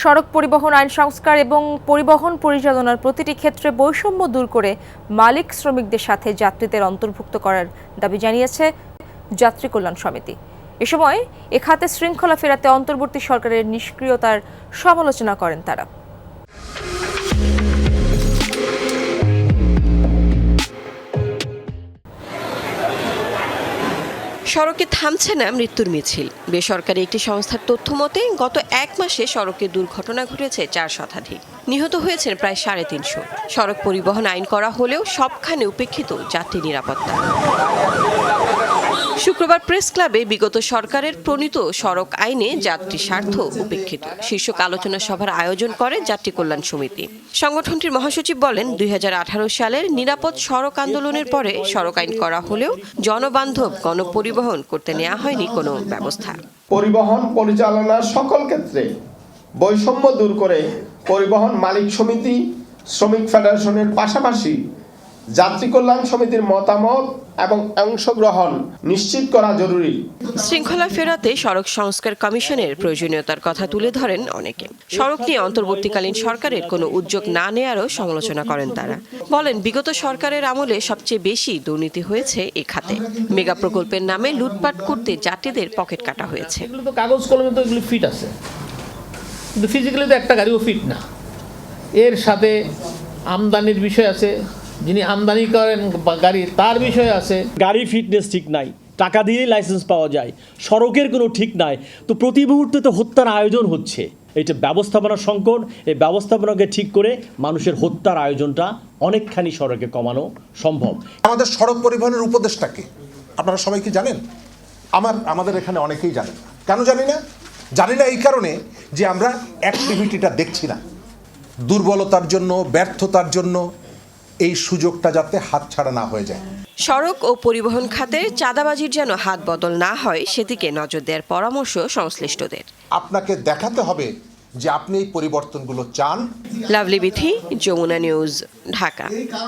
সড়ক পরিবহন আইন সংস্কার এবং পরিবহন পরিচালনার প্রতিটি ক্ষেত্রে বৈষম্য দূর করে মালিক শ্রমিকদের সাথে যাত্রীদের অন্তর্ভুক্ত করার দাবি জানিয়েছে যাত্রী কল্যাণ সমিতি। এ সময় এ খাতে শৃঙ্খলা ফেরাতে অন্তর্বর্তী সরকারের নিষ্ক্রিয়তার সমালোচনা করেন তারা। সড়কে থামছে না মৃত্যুর মিছিল। বেসরকারি একটি সংস্থার তথ্য মতে, গত এক মাসে সড়কে দুর্ঘটনা ঘটেছে চার শতাধিক। নিহত হয়েছেন প্রায় সাড়ে তিনশো। সড়ক পরিবহন আইন করা হলেও সবখানে উপেক্ষিত যাত্রী নিরাপত্তা। শুক্রবার প্রেস ক্লাবে বিগত সরকারের প্রণীত সড়ক আইনে যাত্রী স্বার্থ উপেক্ষিত। শীর্ষক আলোচনা সভার আয়োজন করে যাত্রী কল্যাণ সমিতি। সংগঠনটির মহাসচিব বলেন, দুই হাজার আঠারো সালের নিরাপদ সড়ক আন্দোলনের পরে সড়ক আইন করা হলেও জনবান্ধব গণপরিবহন করতে নেওয়া হয়নি কোনো ব্যবস্থা। পরিবহন পরিচালনার সকল ক্ষেত্রে বৈষম্য দূর করে পরিবহন মালিক সমিতি, শ্রমিক ফেডারেশনের পাশাপাশি যাত্রী কল্যাণ সমিতির মতামত এবং অংশগ্রহণ নিশ্চিত করা জরুরি। শৃঙ্খলা ফেরাতে সড়ক সংস্কার কমিশনের প্রয়োজনীয়তার কথা তুলে ধরেন অনেকে। সড়ক নিয়ে অন্তর্বর্তীকালীন সরকারের কোনো উদ্যোগ না নেয়ারও সমালোচনা করেন তারা। বলেন বিগত সরকারের আমলে সবচেয়ে বেশি দুর্নীতি হয়েছে এ খাতে। মেগা প্রকল্পের নামে লুটপাট করতে যাত্রীদের পকেট কাটা হয়েছে। এগুলো তো কাগজ কলমে তো এগুলো ফিট আছে। কিন্তু ফিজিক্যালি তো একটা গাড়িও ফিট না। এর সাথে আমদানির বিষয় আছে যিনি আমদানি করেন বা গাড়ি তার বিষয় আছে। গাড়ি ফিটনেস ঠিক নাই টাকা দিয়েই লাইসেন্স পাওয়া যায় সড়কের কোনো ঠিক নাই। তো প্রতি মুহূর্তে তো হত্যার আয়োজন হচ্ছে। এটা ব্যবস্থাপনা সংকট এই ব্যবস্থাপনাকে ঠিক করে মানুষের হত্যার আয়োজনটা অনেকখানি সড়কে কমানো সম্ভব। আমাদের সড়ক পরিবহনের উপদেষ্টাকে আপনারা সবাই কি জানেন? আমার আমাদের এখানে অনেকেই জানেন। কেন জানি না? জানি না এই কারণে যে আমরা অ্যাক্টিভিটিটা দেখছি না। দুর্বলতার জন্য ব্যর্থতার জন্য এই সুযোগটা যাতে হাতছাড়া না হয়ে যায়। সড়ক ও পরিবহন খাতে চাঁদাবাজির যেন হাত বদল না হয় সেদিকে নজর দেওয়ার পরামর্শ সংশ্লিষ্টদের। আপনাকে দেখাতে হবে যে আপনি এই পরিবর্তনগুলো চান। Lovely Bithi Jamuna news Dhaka.